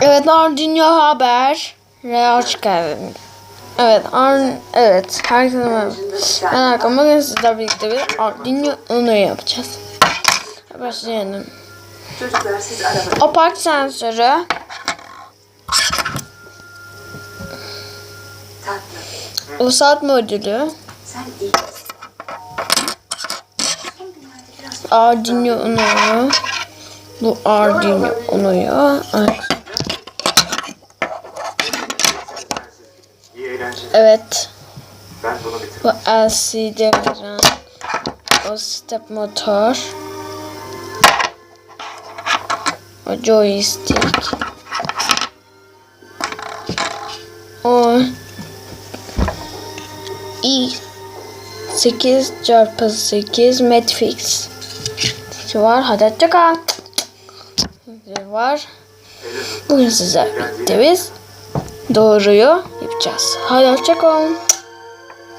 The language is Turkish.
Evet Arduino haber. Ve hoş geldin. Evet, Ar evet. Herkese merhaba. Ben Hakan. Bugün sizlerle birlikte bir Arduino Uno yapacağız. Başlayalım. Çocuklar siz arabada. O park sensörü. Saat modülü. Sen iyi Arduino Uno. Bu Arduino Uno'yu. Evet. Evet. Bu LCD ekran. O step motor. O joystick. O i 8 çarpı 8 Netflix. var. Hadi hoşçakal. Var. Bugün sizler birlikte biz doğruyu yapacağız. Hadi hoşçakalın.